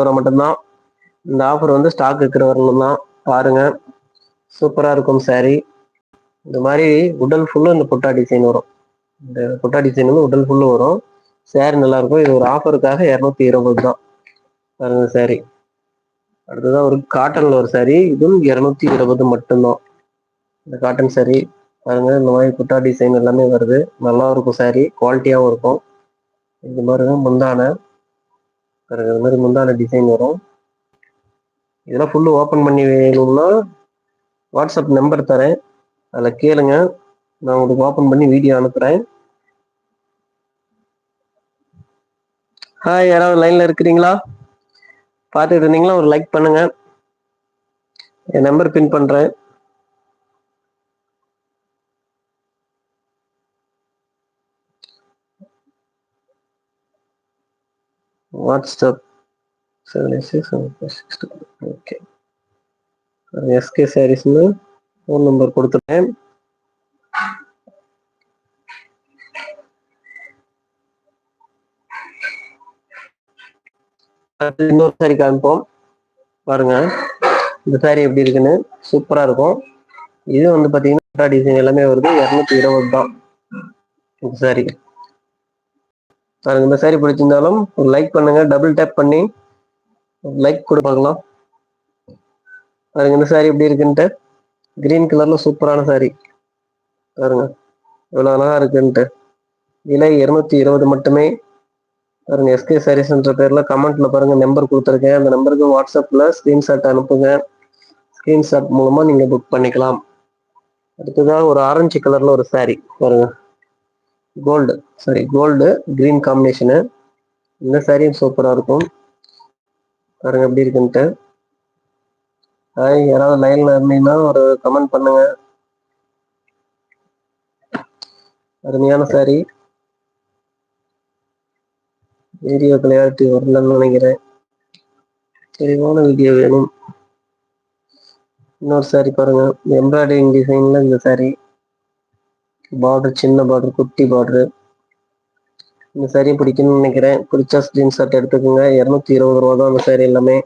வர மட்டும்தான். இந்த ஆஃபர் வந்து ஸ்டாக் இருக்கிற தான் பாருங்க. சூப்பராக இருக்கும் saree. இந்த மாதிரி உடல் ஃபுல்லும் இந்த புட்டா டிசைன் வரும். இந்த புட்டா டிசைன் வந்து உடல் ஃபுல்லு வரும். சேரீ நல்லா இருக்கும். இது ஒரு ஆஃபருக்காக இரநூத்தி இருபது தான். பாருங்க saree. அடுத்ததான் ஒரு காட்டனில் ஒரு saree. இதுவும் இரநூத்தி இருபது மட்டும்தான். இந்த காட்டன் saree. பாருங்க. இந்த மாதிரி புட்டா டிசைன் எல்லாமே வருது. நல்லா இருக்கும் saree. குவாலிட்டியாகவும் இருக்கும். இந்த மாதிரி தான் முந்தான. பாருங்க இது மாதிரி முந்தான டிசைன் வரும். இதெல்லாம் ஃபுல்லு ஓப்பன் பண்ணி வேணும்னா வாட்ஸ்அப் நம்பர் தரேன். அதில் கேளுங்க. நான் உங்களுக்கு ஓப்பன் பண்ணி வீடியோ அனுப்புகிறேன் ஹாய் யாராவது லைனில் இருக்கிறீங்களா? பார்த்துட்டு இருந்தீங்களா ஒரு லைக் பண்ணுங்கள் என் நம்பர் பின் பண்ணுறேன் WhatsApp seven six six okay SK சாரீஸ்னு phone number கொடுத்துட்டேன். அடுத்து இன்னொரு சாரி காமிப்போம் பாருங்க. இந்த சாரி எப்படி இருக்குன்னு? சூப்பரா இருக்கும். இது வந்து பாத்தீங்கன்னா டிசைன் எல்லாமே வருது. இரநூத்தி இருபது தான். இந்த சாரி பாருங்க இந்த சாரி பிடிச்சிருந்தாலும் ஒரு லைக் பண்ணுங்க டபுள் டேப் பண்ணி லைக் கூட பார்க்கலாம். பாருங்க இந்த சாரி எப்படி இருக்குன்ட்டு. கிரீன் கலர்ல சூப்பரான சாரி பாருங்க எவ்வளோ அழகா இருக்குன்ட்டு. விலை இருநூத்தி இருபது மட்டுமே. பாருங்க எஸ்கே சாரீஸ்ன்ற பேர்ல கமெண்ட்ல பாருங்க நம்பர் கொடுத்துருக்கேன். அந்த நம்பருக்கு வாட்ஸ்அப்ல ஸ்கிரீன்ஷாட் அனுப்புங்க. ஸ்கிரீன்ஷாட் மூலமா நீங்க புக் பண்ணிக்கலாம். அடுத்ததாக ஒரு ஆரஞ்சு கலர்ல ஒரு சாரி பாருங்க. Gold sari gold green combination இந்த சாரியும் சூப்பராக இருக்கும். பாருங்க எப்படி இருக்குன்ட்டு. ஹாய் யாராவது லைனில் இருந்தீங்கன்னா ஒரு கமெண்ட் பண்ணுங்க. அருமையான சாரி வீடியோ கிளியாரிட்டி வரலன்னு நினைக்கிறேன். தெளிவான வீடியோ வேணும். இன்னொரு சாரி பாருங்க. எம்ப்ராய்டரிங் டிசைன்ல இந்த சாரி பார்டர் சின்ன பார்டர் குட்டி பார்டர் இந்த சாரியை பிடிக்கும்னு நினைக்கிறேன். பிடிச்சா ஸ்கிரீன்ஷாட் எடுத்துக்கோங்க. இரநூத்தி இருபது ரூபா தான் அந்த சாரி எல்லாமே.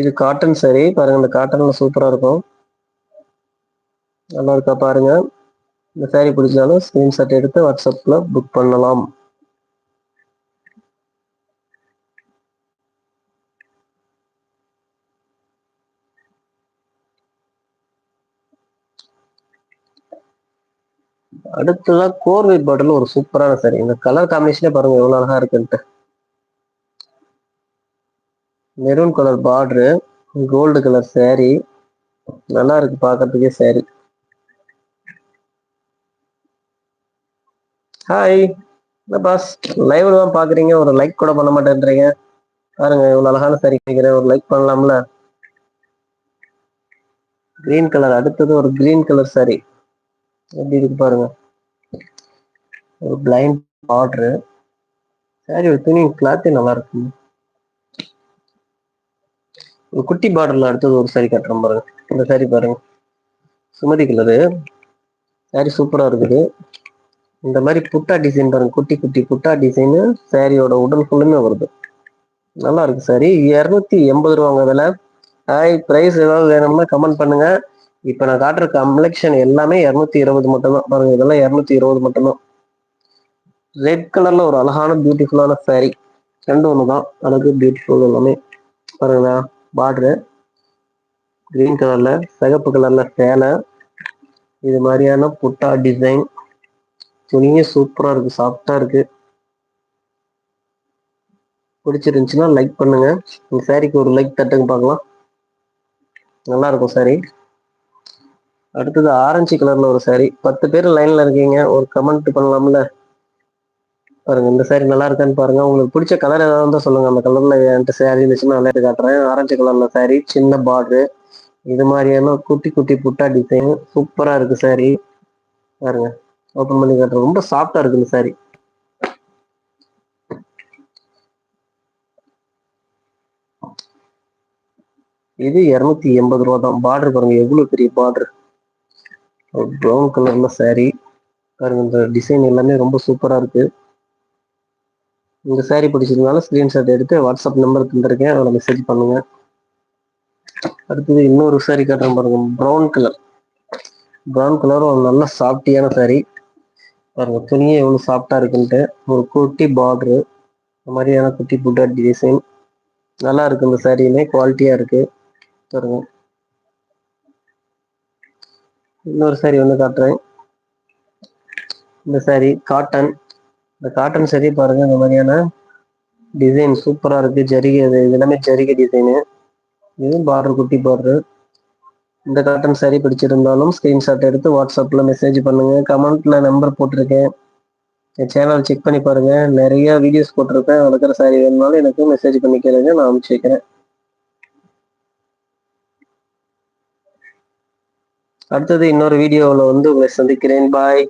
இது காட்டன் சாரி பாருங்க இந்த காட்டன்ல சூப்பரா இருக்கும். நல்லா இருக்கா பாருங்க. இந்த சாரி பிடிச்சாலும் ஸ்கிரீன்ஷாட் எடுத்து வாட்ஸ்அப்ல புக் பண்ணலாம். அடுத்ததா கோர்வை பாட்டில் ஒரு சூப்பரான சாரி இந்த கலர் காம்பினேஷனே பாருங்க எவ்வளவு அழகா இருக்குன்ட்டு. Maroon colour border gold colour sari நல்லா இருக்கு பார்க்கறதுக்கே சாரி ஹாய் என்ன பாஸ் லைவ்ல தான் பாக்குறீங்க ஒரு லைக் கூட பண்ண மாட்டேன்றீங்க. பாருங்க இவ்வளவு அழகான சாரி கேட்குறேன் ஒரு லைக் பண்ணலாம்ல. கிரீன் கலர் அடுத்தது ஒரு கிரீன் கலர் சாரி எப்படி இருக்கு பாருங்க. ஒரு பிளைண்ட் பார்டரு saree ஒரு துணி கிளாத்தே நல்லா இருக்கு. ஒரு குட்டி பார்டர்ல அடுத்தது ஒரு சாரி கட்டுறோம் பாருங்க. இந்த சாரி பாருங்க. சுமதி கலரு சாரி சூப்பரா இருக்குது. இந்த மாதிரி புட்டா டிசைன் பாருங்க. குட்டி குட்டி புட்டா டிசைனு சாரியோட உடல் ஃபுல்லுமே வருது. நல்லா இருக்கு சாரி இரநூத்தி எண்பது ரூபாங்க அதில் ஹாய் ப்ரைஸ் ஏதாவது வேணும்னா கமெண்ட் பண்ணுங்க. இப்போ நான் காட்டுற கம்ப்ளெக்ஷன் எல்லாமே இரநூத்தி இருபது மட்டும்தான். பாருங்க இதெல்லாம் இரநூத்தி இருபது மட்டும்தான். ரெட் கலர்ல ஒரு அழகான பியூட்டிஃபுல்லான சாரி ரெண்டு ஒன்று தான் அழகு பியூட்டிஃபுல் எல்லாமே. பாருங்களா பார்டரு கிரீன் கலர்ல சிகப்பு கலர்ல சேலை. இது மாதிரியான புட்டா டிசைன் துணியே சூப்பரா இருக்கு சாஃப்டா இருக்கு. பிடிச்சிருந்துச்சுன்னா லைக் பண்ணுங்க. இந்த சாரிக்கு ஒரு லைக் தட்டுங்க பார்க்கலாம். நல்லா இருக்கும் சாரி அடுத்தது ஆரஞ்சு கலர்ல ஒரு சாரி பத்து பேர் லைன்ல இருக்கீங்க. ஒரு கமெண்ட் பண்ணலாம்ல. பாருங்க இந்த சாரி நல்லா இருக்கான்னு பாருங்க. உங்களுக்கு பிடிச்ச கலர் ஏதாவது இருந்தால் சொல்லுங்க. அந்த கலர்ல என்கிட்ட சாரி இருந்துச்சுன்னா நல்லா காட்டுறேன். ஆரஞ்சு கலர்ல சாரி சின்ன பார்டரு இது மாதிரியான குட்டி குட்டி புட்டா டிசைன் சூப்பரா இருக்கு சாரி பாருங்க ஓப்பன் பண்ணி காட்டுறேன். ரொம்ப சாஃப்டா இருக்கு இந்த சாரி இது இரநூத்தி எண்பது ரூபா தான் பார்டர் பாருங்க எவ்வளவு பெரிய பார்டர் ப்ரௌன் கலர்ல saree. பாருங்க இந்த டிசைன் எல்லாமே ரொம்ப சூப்பரா இருக்கு. இந்த saree பிடிச்சிருந்தாலும் ஸ்கிரீன்ஷாட் எடுத்து வாட்ஸ்அப் நம்பர் தந்திருக்கேன். அதில் மெசேஜ் பண்ணுங்க. அடுத்தது இன்னொரு saree காட்டுறேன் பாருங்க. ப்ரௌன் கலர் ப்ரௌன் கலர் ஒரு நல்ல சாஃப்டியான saree. பாருங்க துணியே எவ்வளோ சாஃப்டா இருக்குன்ட்டு. ஒரு குட்டி பார்டரு இந்த மாதிரியான குட்டி புட்டா டிசைன் நல்லா இருக்கு இந்த சாரியுமே குவாலிட்டியா இருக்கு. பாருங்க. இன்னொரு சாரி வந்து காட்டுறேன். இந்த சாரி காட்டன் இந்த காட்டன் சரி பாருங்க இந்த மாதிரியான டிசைன் சூப்பரா இருக்கு. ஜரிகை இது எல்லாமே ஜரிகை டிசைனு இது பார்டர் குட்டி பார்டர் இந்த காட்டன் சரி பிடிச்சிருந்தாலும் ஸ்கிரீன்ஷாட் எடுத்து வாட்ஸ்அப்பில் மெசேஜ் பண்ணுங்க. கமெண்ட்ல நம்பர் போட்டிருக்கேன். என் சேனல் செக் பண்ணி பாருங்க. நிறைய வீடியோஸ் போட்டிருக்கேன். வளர்க்குற சாரி வேணும்னாலும் எனக்கு மெசேஜ் பண்ணி கேளுங்க. நான் அனுப்பிச்சு வைக்கிறேன். அடுத்தது இன்னொரு வீடியோவில் வந்து உங்களை சந்திக்கிறேன். பாய்